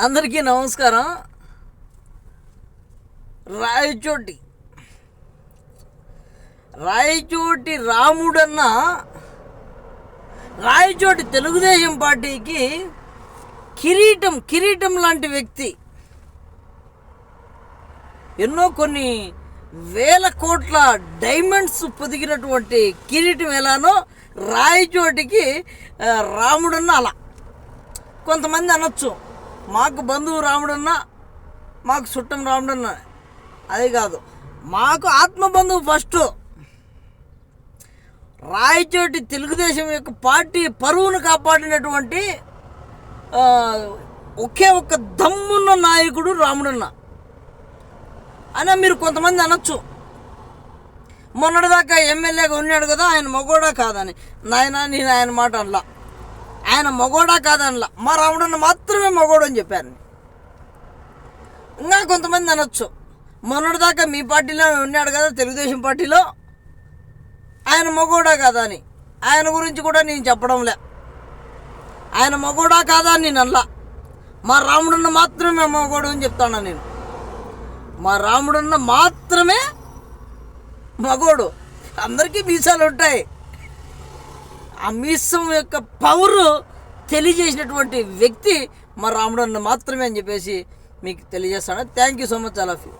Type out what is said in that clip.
అందరికీ నమస్కారం. రాయచోటి. రాయచోటి రాముడన్న రాయచోటి తెలుగుదేశం పార్టీకి కిరీటం కిరీటం లాంటి వ్యక్తి. ఎన్నో కొన్ని వేల కోట్ల డైమండ్స్ పొదిగినటువంటి కిరీటం ఎలానో రాయచోటికి రాముడన్న అలా. కొంతమంది అనొచ్చు. మాకు బంధువు రాముడన్నా మాకు చుట్టం రాముడన్నా అది కాదు. మాకు ఆత్మ బంధువు ఫస్ట్ రాయచోటి తెలుగుదేశం యొక్క పార్టీ పరువును కాపాడినటువంటి ఒకే ఒక్క దమ్మున్న నాయకుడు రాముడన్న. అని మీరు కొంతమంది అనొచ్చు. మొన్నటిదాకా ఎమ్మెల్యేగా ఉన్నాడు కదా ఆయన మగోడా కాదని. నాయన నేను ఆయన మాట అలా ఆయన మగోడా కాదనలా. మా రాముడన్న మాత్రమే మగోడు అని చెప్పాను ఇంకా కొంతమంది అనొచ్చు. మొన్నటి దాకా మీ పార్టీలో ఉన్నాడు కదా తెలుగుదేశం పార్టీలో. ఆయన మగోడా కాదా అని. ఆయన గురించి కూడా నేను చెప్పడంలే ఆయన మగోడా కాదా అని నేను అనలా. మా రాముడున్న మాత్రమే మగోడు అని చెప్తాను నేను. మా రాముడన్న మాత్రమే మగోడు. అందరికీ మీసాలు ఉంటాయి ఆ మీసం యొక్క పవరు తెలియజేసినటువంటి వ్యక్తి మా రాముడన్న మాత్రమే అని చెప్పేసి మీకు తెలియజేస్తాను. Thank you so much all of you